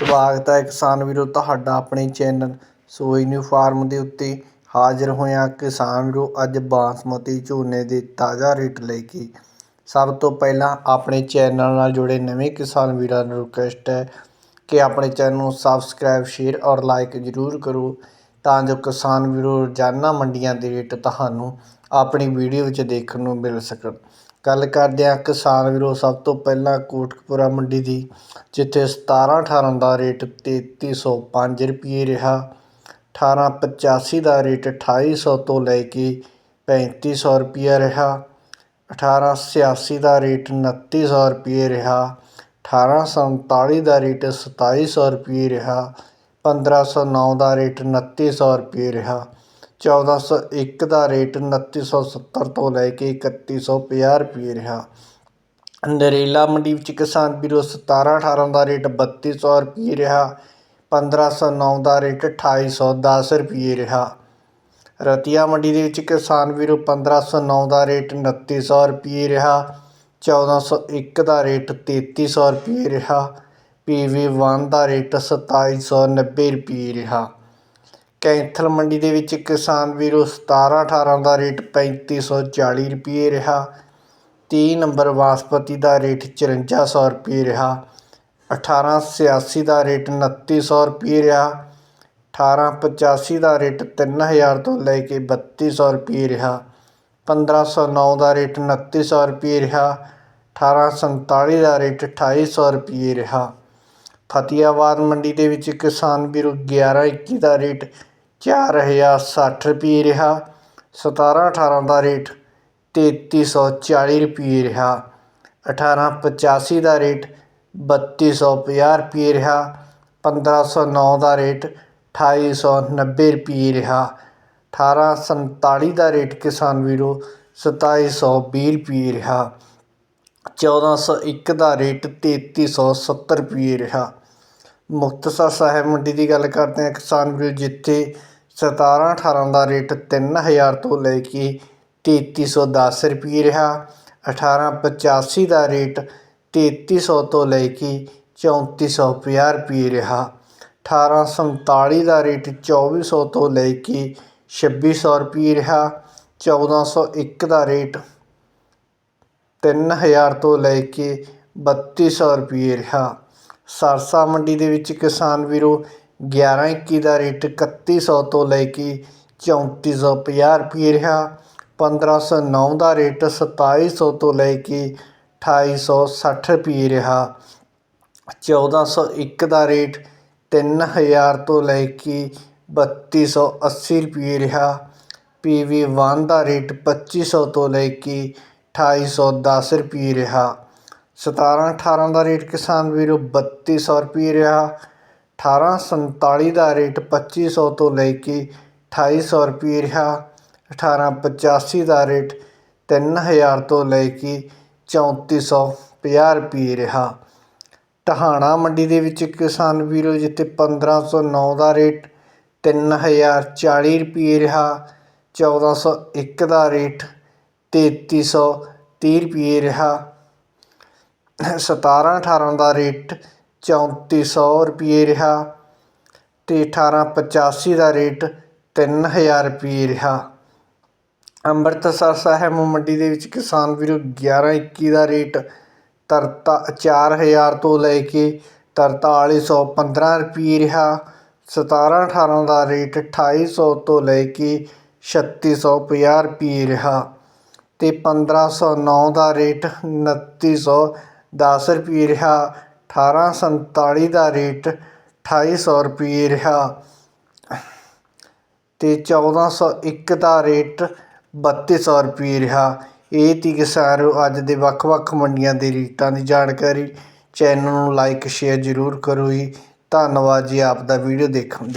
ਸਵਾਗਤ ਹੈ ਕਿਸਾਨ ਵੀਰੋ, ਤੁਹਾਡਾ ਆਪਣੇ ਚੈਨਲ ਸੋਈ ਨਿਊ ਫਾਰਮ ਦੇ ਉੱਤੇ ਹਾਜ਼ਰ ਹੋਇਆ ਕਿਸਾਨ ਵੀਰੋ, ਅੱਜ ਬਾਸਮਤੀ ਝੋਨੇ ਦੇ ਤਾਜ਼ਾ ਰੇਟ ਲੈ ਕੇ ਸਭ ਤੋਂ ਪਹਿਲਾਂ ਆਪਣੇ ਚੈਨਲ ਨਾਲ ਜੁੜੇ ਨਵੇਂ ਕਿਸਾਨ ਵੀਰਾਂ ਨੂੰ ਰਿਕੁਐਸਟ ਹੈ ਕਿ ਆਪਣੇ ਚੈਨਲ ਨੂੰ ਸਬਸਕ੍ਰਾਈਬ ਸ਼ੇਅਰ ਔਰ ਲਾਈਕ ਜ਼ਰੂਰ ਕਰੋ ਤਾਂ ਜੋ ਕਿਸਾਨ ਵੀਰੋ ਰੋਜ਼ਾਨਾ ਮੰਡੀਆਂ ਦੇ ਰੇਟ ਤੁਹਾਨੂੰ ਆਪਣੀ ਵੀਡੀਓ ਵਿੱਚ ਦੇਖਣ ਨੂੰ ਮਿਲ ਸਕਣ। ਗੱਲ ਕਰਦੇ ਹਾਂ ਕਿਸਾਨ ਵੀਰੋ, ਸਭ ਤੋਂ ਪਹਿਲਾਂ ਕੋਟਕਪੂਰਾ ਮੰਡੀ ਦੀ, ਜਿੱਥੇ ਸਤਾਰ੍ਹਾਂ ਅਠਾਰਾਂ ਦਾ ਰੇਟ ਤੇਤੀ ਸੌ ਪੰਜ ਰੁਪਈਏ ਰਿਹਾ ਅਠਾਰ੍ਹਾਂ ਪਚਾਸੀ ਦਾ ਰੇਟ ਅਠਾਈ ਸੌ ਤੋਂ ਲੈ ਕੇ ਪੈਂਤੀ ਸੌ ਰੁਪਈਆ ਰਿਹਾ, ਅਠਾਰਾਂ ਛਿਆਸੀ ਦਾ ਰੇਟ ਉਨੱਤੀ ਸੌ ਰੁਪਈਏ ਰਿਹਾ ਅਠਾਰ੍ਹਾਂ ਸੌ ਉਨਤਾਲੀ ਦਾ ਰੇਟ ਸਤਾਈ ਸੌ ਰੁਪਈਏ ਰਿਹਾ, ਪੰਦਰਾਂ ਸੌ ਨੌ ਦਾ ਰੇਟ ਉਨੱਤੀ ਸੌ ਰੁਪਈਏ ਰਿਹਾ। ਚੌਦਾਂ ਸੌ ਇੱਕ ਦਾ ਰੇਟ ਉਨੱਤੀ ਸੌ ਸੱਤਰ ਤੋਂ ਲੈ ਕੇ ਇਕੱਤੀ ਸੌ ਪੰਜਾਹ ਰੁਪਏ ਰਿਹਾ। ਨਰੇਲਾ ਮੰਡੀ ਵਿੱਚ ਕਿਸਾਨ ਵੀਰੋ ਸਤਾਰਾਂ ਅਠਾਰਾਂ ਦਾ ਰੇਟ ਬੱਤੀ ਸੌ ਰੁਪਏ ਰਿਹਾ, ਪੰਦਰਾਂ ਸੌ ਨੌ ਦਾ ਰੇਟ ਅਠਾਈ ਸੌ ਦਸ ਰੁਪਏ ਰਿਹਾ। ਰਤੀਆ ਮੰਡੀ ਦੇ ਵਿੱਚ ਕਿਸਾਨ ਵੀਰੋ ਪੰਦਰਾਂ ਸੌ ਨੌ ਦਾ ਰੇਟ ਉਨੱਤੀ ਸੌ ਰੁਪਏ ਰਿਹਾ, ਚੌਦਾਂ ਸੌ ਇੱਕ ਦਾ ਰੇਟ ਤੇਤੀ ਸੌ ਰੁਪਏ ਰਿਹਾ, ਪੀ ਵੀ ਵਨ ਦਾ ਰੇਟ ਸਤਾਈ ਸੌ ਨੱਬੇ ਰੁਪਏ ਰਿਹਾ। ਕੈਂਥਲ ਮੰਡੀ ਦੇ ਵਿੱਚ ਕਿਸਾਨ ਵੀਰੋ ਸਤਾਰ੍ਹਾਂ ਅਠਾਰਾਂ ਦਾ ਰੇਟ ਪੈਂਤੀ ਸੌ ਚਾਲੀ ਰੁਪਏ ਰਿਹਾ। ਤੀਹ ਨੰਬਰ ਬਾਸਪਤੀ ਦਾ ਰੇਟ ਚੁਰੰਜਾ ਸੌ ਰੁਪਏ ਰਿਹਾ। ਅਠਾਰਾਂ ਛਿਆਸੀ ਦਾ ਰੇਟ ਉਨੱਤੀ ਸੌ ਰੁਪਏ ਰਿਹਾ। ਅਠਾਰ੍ਹਾਂ ਪਚਾਸੀ ਦਾ ਰੇਟ ਤਿੰਨ ਹਜ਼ਾਰ ਤੋਂ ਲੈ ਕੇ ਬੱਤੀ ਸੌ ਰੁਪਏ ਰਿਹਾ। ਪੰਦਰਾਂ ਸੌ ਨੌ ਦਾ ਰੇਟ ਉਨੱਤੀ ਸੌ ਰੁਪਏ ਰਿਹਾ। ਅਠਾਰਾਂ ਸੰਤਾਲੀ ਦਾ ਰੇਟ ਅਠਾਈ ਸੌ ਰੁਪਏ ਰਿਹਾ। ਫਤਿਆਬਾਦ ਮੰਡੀ ਦੇ ਵਿੱਚ ਕਿਸਾਨ ਵੀਰੋ ਗਿਆਰ੍ਹਾਂ ਇੱਕੀ ਦਾ ਰੇਟ ਚਾਰ ਹਜ਼ਾਰ ਸੱਠ ਰੁਪਈਏ ਰਿਹਾ, ਸਤਾਰਾਂ ਅਠਾਰਾਂ ਦਾ ਰੇਟ, ਤੇਤੀ ਸੌ ਚਾਲੀ ਰੁਪਈਏ ਰਿਹਾ, ਅਠਾਰਾਂ ਪਚਾਸੀ ਦਾ ਰੇਟ, ਬੱਤੀ ਸੌ ਪੰਜਾਹ ਰੁਪਈਏ ਰਿਹਾ, ਪੰਦਰਾਂ ਸੌ ਨੌ ਦਾ ਰੇਟ, ਅਠਾਈ ਸੌ ਨੱਬੇ ਰੁਪਈਏ ਰਿਹਾ, ਅਠਾਰਾਂ ਸੰਤਾਲੀ ਦਾ ਰੇਟ ਕਿਸਾਨ ਵੀਰੋ, ਸਤਾਈ ਸੌ ਵੀਹ ਰੁਪਈਏ ਰਿਹਾ, ਚੌਦਾਂ ਸੌ ਇੱਕ ਦਾ ਰੇਟ, ਤੇਤੀ ਸੌ ਸੱਤਰ ਰੁਪਈਏ ਰਿਹਾ। ਮੁਕਤਸਰ ਸਾਹਿਬ ਮੰਡੀ ਦੀ ਗੱਲ ਕਰਦੇ ਹਾਂ ਕਿਸਾਨ ਵੀਰੋ, ਜਿੱਥੇ ਸਤਾਰਾਂ ਅਠਾਰਾਂ ਦਾ ਰੇਟ ਤਿੰਨ ਹਜ਼ਾਰ ਤੋਂ ਲੈ ਕੇ ਤੇਤੀ ਸੌ ਦਸ ਰੁਪਏ ਰਿਹਾ। ਅਠਾਰਾਂ ਪਚਾਸੀ ਦਾ ਰੇਟ ਤੇਤੀ ਸੌ ਤੋਂ ਲੈ ਕੇ ਚੌਂਤੀ ਸੌ ਪੰਜਾਹ ਰੁਪਏ ਰਿਹਾ। ਅਠਾਰਾਂ ਸੰਤਾਲੀ ਦਾ ਰੇਟ ਚੌਵੀ ਸੌ ਤੋਂ ਲੈ ਕੇ ਛੱਬੀ ਸੌ ਰੁਪਏ ਰਿਹਾ। ਚੌਦਾਂ ਸੌ ਇੱਕ ਦਾ ਰੇਟ ਤਿੰਨ ਹਜ਼ਾਰ ਤੋਂ ਲੈ ਕੇ ਬੱਤੀ ਸੌ ਰੁਪਏ ਰਿਹਾ। ਸਰਸਾ ਮੰਡੀ ਦੇ ਵਿੱਚ ਕਿਸਾਨ ਵੀਰੋ ਗਿਆਰਾਂ ਇੱਕੀ ਦਾ ਰੇਟ ਇਕੱਤੀ ਸੌ ਤੋਂ ਲੈ ਕੇ ਚੌਂਤੀ ਸੌ ਪੰਜਾਹ ਰੁਪਈਏ ਰਿਹਾ। ਪੰਦਰਾਂ ਸੌ ਨੌ ਦਾ ਰੇਟ ਸਤਾਈ ਸੌ ਤੋਂ ਲੈ ਕੇ ਅਠਾਈ ਸੌ ਸੱਠ ਰੁਪਏ ਰਿਹਾ। ਚੌਦਾਂ ਸੌ ਇੱਕ ਦਾ ਰੇਟ ਤਿੰਨ ਹਜ਼ਾਰ ਤੋਂ ਲੈ ਕੇ ਬੱਤੀ ਸੌ ਅੱਸੀ ਰੁਪਈਏ ਰਿਹਾ। ਪੀ ਵੀ ਵਨ ਦਾ ਰੇਟ ਪੱਚੀ ਸੌ ਤੋਂ ਲੈ ਕੇ ਅਠਾਈ ਸੌ ਦਸ ਰੁਪਈਏ ਰਿਹਾ। ਸਤਾਰ੍ਹਾਂ ਅਠਾਰਾਂ ਦਾ ਰੇਟ ਕਿਸਾਨ ਵੀਰੋ ਬੱਤੀ ਸੌ ਰੁਪਈਏ ਰਿਹਾ। ਅਠਾਰਾਂ ਸੰਤਾਲੀ ਦਾ ਰੇਟ ਪੱਚੀ ਸੌ ਤੋਂ ਲੈ ਕੇ ਅਠਾਈ ਸੌ ਰੁਪਈਏ ਰਿਹਾ। ਅਠਾਰਾਂ ਪਚਾਸੀ ਦਾ ਰੇਟ ਤਿੰਨ ਹਜ਼ਾਰ ਤੋਂ ਲੈ ਕੇ ਚੌਂਤੀ ਸੌ ਪੰਜਾਹ ਰੁਪਈਏ ਰਿਹਾ। ਟਹਾਣਾ ਮੰਡੀ ਦੇ ਵਿੱਚ ਕਿਸਾਨ ਵੀਰੋ ਜਿੱਥੇ ਪੰਦਰਾਂ ਸੌ ਨੌ ਦਾ ਰੇਟ ਤਿੰਨ ਹਜ਼ਾਰ ਚਾਲੀ ਰੁਪਈਏ ਰਿਹਾ, ਚੌਦਾਂ ਸੌ ਇੱਕ ਦਾ ਰੇਟ ਤੇਤੀ ਸੌ ਤੀਹ ਰੁਪਈਏ ਰਿਹਾ। ਸਤਾਰਾਂ ਅਠਾਰਾਂ ਦਾ ਰੇਟ ਚੌਂਤੀ ਸੌ ਰੁਪਈਏ ਰਿਹਾ ਅਤੇ ਅਠਾਰਾਂ ਪਚਾਸੀ ਦਾ ਰੇਟ ਤਿੰਨ ਹਜ਼ਾਰ ਰੁਪਈਏ ਰਿਹਾ। ਅੰਮ੍ਰਿਤਸਰ ਸਾਹਿਬ ਮੰਡੀ ਦੇ ਵਿੱਚ ਕਿਸਾਨ ਵੀਰੋ ਗਿਆਰਾਂ ਇੱਕੀ ਦਾ ਰੇਟ ਤਰਤਾ ਚਾਰ ਹਜ਼ਾਰ ਤੋਂ ਲੈ ਕੇ ਤਰਤਾਲੀ ਸੌ ਪੰਦਰਾਂ ਰੁਪਈਏ ਰਿਹਾ। ਸਤਾਰਾਂ ਅਠਾਰਾਂ ਦਾ ਰੇਟ ਅਠਾਈ ਸੌ ਤੋਂ ਲੈ ਕੇ ਛੱਤੀ ਸੌ ਪੰਜਾਹ ਰੁਪਈਏ ਰਿਹਾ ਅਤੇ ਪੰਦਰਾਂ ਸੌ ਨੌ ਦਾ ਰੇਟ ਉਨੱਤੀ ਸੌ ਦਸ ਰੁਪਈਏ ਰਿਹਾ। ਅਠਾਰਾਂ ਸੰਤਾਲੀ ਦਾ ਰੇਟ ਅਠਾਈ ਸੌ ਰੁਪਈਏ ਰਿਹਾ ਅਤੇ ਚੌਦਾਂ ਸੌ ਇੱਕ ਦਾ ਰੇਟ ਬੱਤੀ ਸੌ ਰੁਪਈਏ ਰਿਹਾ। ਇਹ ਤੀ ਕਿਸਾਨ ਅੱਜ ਦੇ ਵੱਖ ਵੱਖ ਮੰਡੀਆਂ ਦੇ ਰੇਟਾਂ ਦੀ ਜਾਣਕਾਰੀ। ਚੈਨਲ ਨੂੰ ਲਾਈਕ, ਸ਼ੇਅਰ ਜ਼ਰੂਰ ਕਰੋ ਜੀ। ਧੰਨਵਾਦ ਜੀ, ਆਪ ਦਾ ਵੀਡੀਓ ਦੇਖਣ